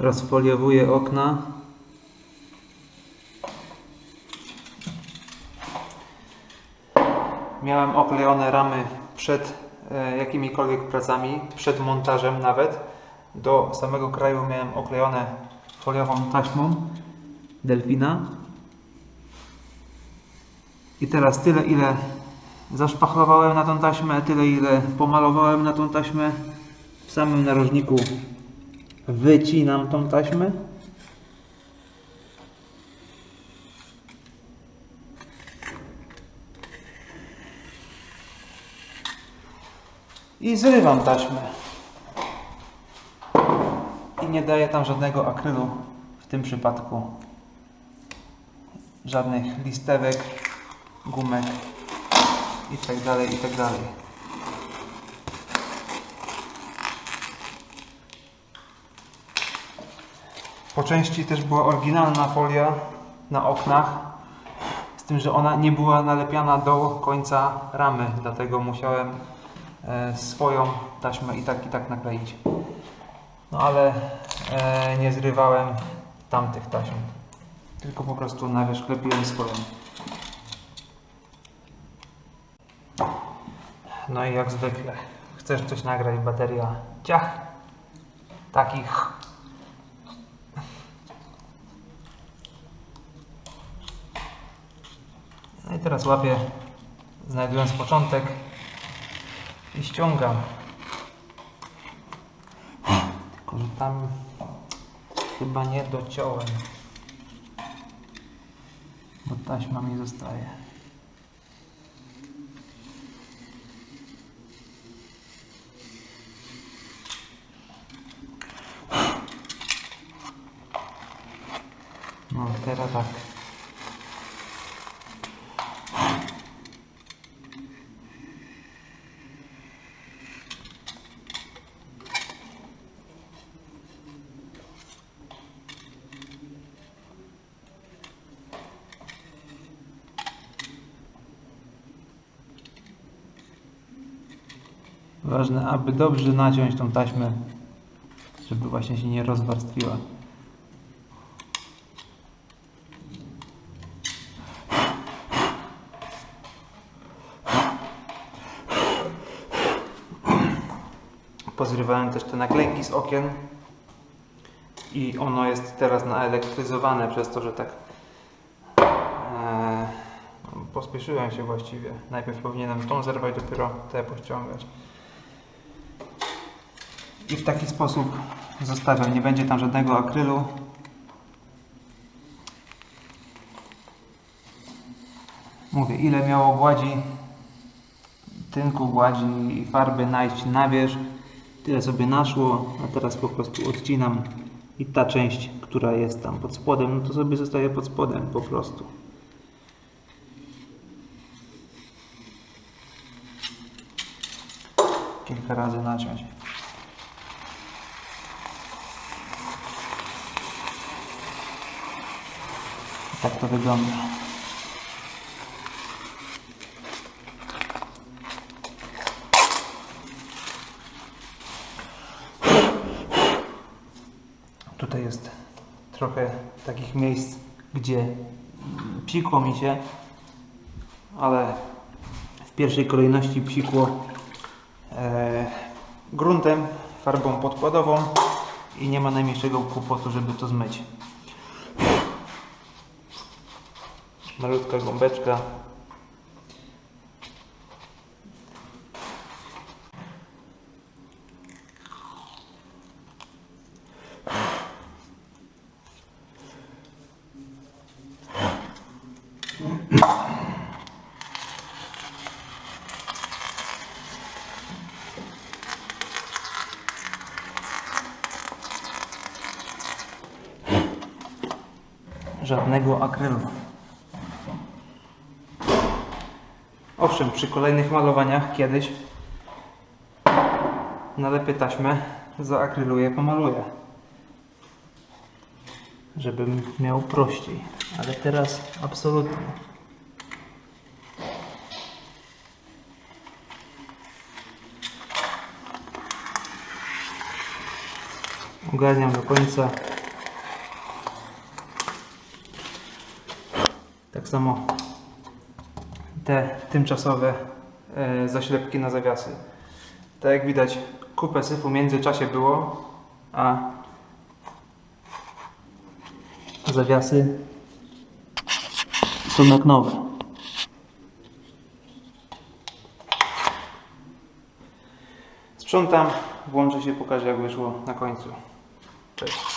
Rozfoliowuję okna. Miałem oklejone ramy przed e, jakimikolwiek pracami, przed montażem nawet. Do samego kraju miałem oklejone foliową taśmą delfina. I teraz tyle ile zaszpachlowałem na tą taśmę, tyle ile pomalowałem na tą taśmę. W samym narożniku wycinam tą taśmę. I zrywam taśmę. I nie daję tam żadnego akrylu w tym przypadku. Żadnych listewek, gumek i tak dalej, i tak dalej. Po części też była oryginalna folia na oknach, z tym, że ona nie była nalepiana do końca ramy, dlatego musiałem e, swoją taśmę i tak i tak nakleić. No ale e, nie zrywałem tamtych taśm, tylko po prostu na wierzch klepiłem swoją. No i jak zwykle, chcesz coś nagrać, bateria ciach, takich No i teraz łapię, znajdując początek i ściągam. Tylko, że tam chyba nie dociąłem. Bo taśma mi zostaje. No teraz tak. Ważne, aby dobrze naciąć tą taśmę, żeby właśnie się nie rozwarstwiła. Pozrywałem też te naklejki z okien i ono jest teraz naelektryzowane przez to, że tak e, pospieszyłem się właściwie. Najpierw powinienem tą zerwać, dopiero te pościągać. I w taki sposób zostawiam. Nie będzie tam żadnego akrylu. Mówię, ile miało gładzi, tynku gładzi i farby najść na wierzch, tyle sobie naszło, a teraz po prostu odcinam i ta część, która jest tam pod spodem, no to sobie zostaje pod spodem po prostu. Kilka razy naciąć. Tak to wygląda. Tutaj jest trochę takich miejsc, gdzie psikło mi się, ale w pierwszej kolejności psikło e, gruntem, farbą podkładową i nie ma najmniejszego kłopotu, żeby to zmyć. Malutka gąbeczka. Żadnego akrylu. Owszem, przy kolejnych malowaniach kiedyś nalepię taśmę, zaakryluję, pomaluję. Żebym miał prościej. Ale teraz absolutnie. Ogarniam do końca. Tak samo te tymczasowe e, zaślepki na zawiasy. Tak jak widać, kupę syfu w międzyczasie było, a zawiasy są jak nowe. Sprzątam, włączę się, pokażę jak wyszło na końcu. Cześć.